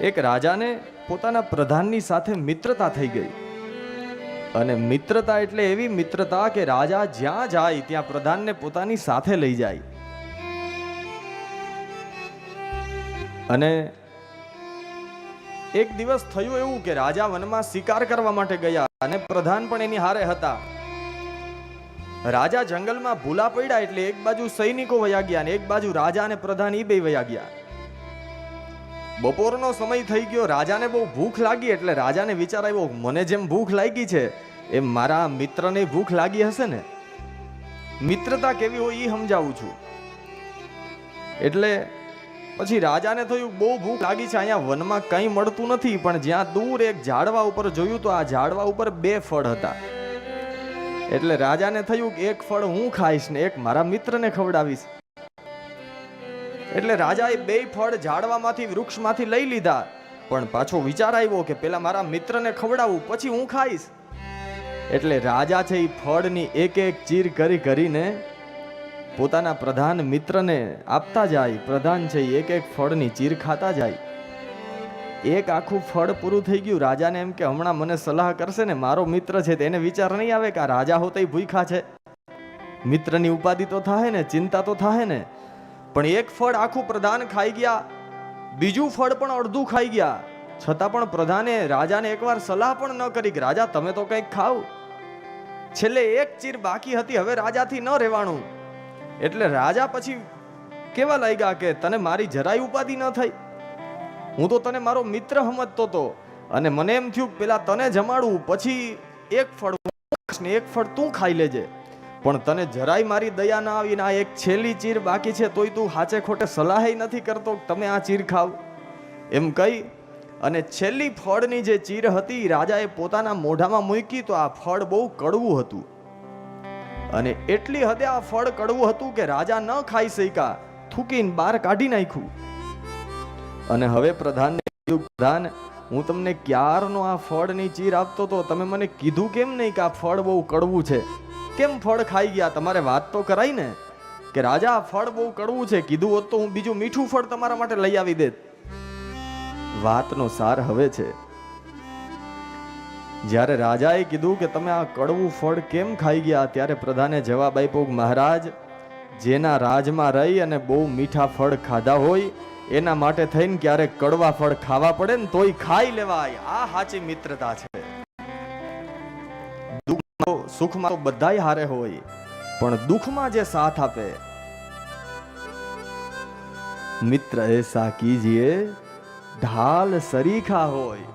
એક રાજાને પોતાના પ્રધાનની સાથે મિત્રતા થઈ ગઈ. અને મિત્રતા એટલે એવી મિત્રતા કે રાજા જ્યાં જાય ત્યાં પ્રધાનને પોતાની સાથે લઈ જાય. અને એક દિવસ થયું એવું કે રાજા વનમાં શિકાર કરવા માટે ગયા અને પ્રધાન પણ એની હારે હતા. રાજા જંગલમાં ભૂલા પડ્યા એટલે એક બાજુ સૈનિકો વયા ગયા અને એક બાજુ રાજા અને પ્રધાન એ બે વયા ગયા. બપોરનો સમય થઈ ગયો. રાજાને બહુ ભૂખ લાગી એટલે રાજાને વિચાર આવ્યો, મને જેમ ભૂખ લાગી છે, એમ મારા મિત્રને ભૂખ લાગી હશે ને? મિત્રતા કેવી હોય એ સમજાવું છું. એટલે પછી રાજાને થયું, બહુ ભૂખ લાગી છે, અહીંયા વનમાં કંઈ મળતું નથી, પણ જ્યાં દૂર એક ઝાડવા ઉપર જોયું તો આ ઝાડવા ઉપર બે ફળ હતા. એટલે રાજાને થયું કે એક ફળ હું ખાઈશ ને એક મારા મિત્રને ખવડાવીશ. એટલે રાજાએ બે ફળ ઝાડવામાંથી, વૃક્ષમાંથી લઈ લીધા. પણ પાછો વિચાર આવ્યો કે પેલા મારા મિત્રને ખવડાવું, પછી હું ખાઈશ. એટલે રાજા છે એ ફળની એક એક ચીર કરી કરીને પોતાના પ્રધાન મિત્રને આપતા જાય. પ્રધાન છે એક એક ફળની ચીર ખાતા જાય. એક આખું ફળ પૂરું થઈ ગયું. રાજાને એમ કે, હમણાં મને સલાહ કરશે ને, મારો મિત્ર છે તેને વિચાર નહીં આવે કે આ રાજા હોતે ભૂખા છે. મિત્રની ઉપાધિ તો થાય ને, ચિંતા તો થાય ને. પણ એક ફળ આખું પ્રધાન ખાઈ ગયા, બીજું ફળ પણ અડધું ખાઈ ગયા. છતાં પણ પ્રધાને રાજાને એકવાર સલાહ પણ ન કરી કે, રાજા, તમે તો કંઈક ખાવ છેલ્લે એક ચીર બાકી હતી, હવે રાજાથી ન રહેવાનું. એટલે રાજા પછી કેવા લાગ્યા કે, તને મારી જરાય ઉપાધિ ન થઈ. હું તો તને મારો મિત્ર સમજતો તો. અને મને એમ થયું પેલા તને જમાડું, પછી એક ફળ એક ફળ તું ખાઈ લેજે. પણ તને જરાય મારી દયા ના આવીને આ એક છેલ્લી ચીર બાકી છે તોય તું હાચે ખોટે સલાહે નથી કરતો તમે આ ચીર ખાવ. એમ કહી અને છેલ્લી ફળની જે ચીર હતી રાજાએ પોતાના મોઢામાં મૂકી તો આ ફળ બહુ કડવું હતું. અને એટલી હદે આ ફળ કડવું હતું કે રાજા ન ખાઈ શક્યા, થૂકીને બહાર કાઢી નાખ્યું. અને હવે પ્રધાનને કીધું, પ્રધાન, હું તમને ક્યારનો આ ફળની ચીર આપતો તો તમે મને કીધું કેમ નહીં કે આ ફળ બહુ કડવું છે? કેમ ફળ ખાઈ ગયા? તમારે વાત તો કરાઈ ને કે રાજા, ફળ બહુ કડવું છે. કીધું હોત તો હું બીજું મીઠું ફળ તમારા માટે લઈ આવી દેત. વાતનો સાર હવે છે. જ્યારે રાજાએ કીધું કે તમે આ કડવું ફળ કેમ ખાઈ ગયા, ત્યારે પ્રધાને જવાબ આપ્યો મહારાજ, જેના રાજમાં રહી અને બહુ મીઠા ફળ ખાધા હોય, એના માટે થઈને ક્યારેક કડવા ફળ ખાવા પડે ને તોય ખાઈ લેવાય. આ સાચી મિત્રતા છે. સુખમાં તો બધાય હારે હોય, પણ દુઃખમાં જે સાથ આપે, મિત્ર એસા કીજીએ ઢાલ સરીખા હોય.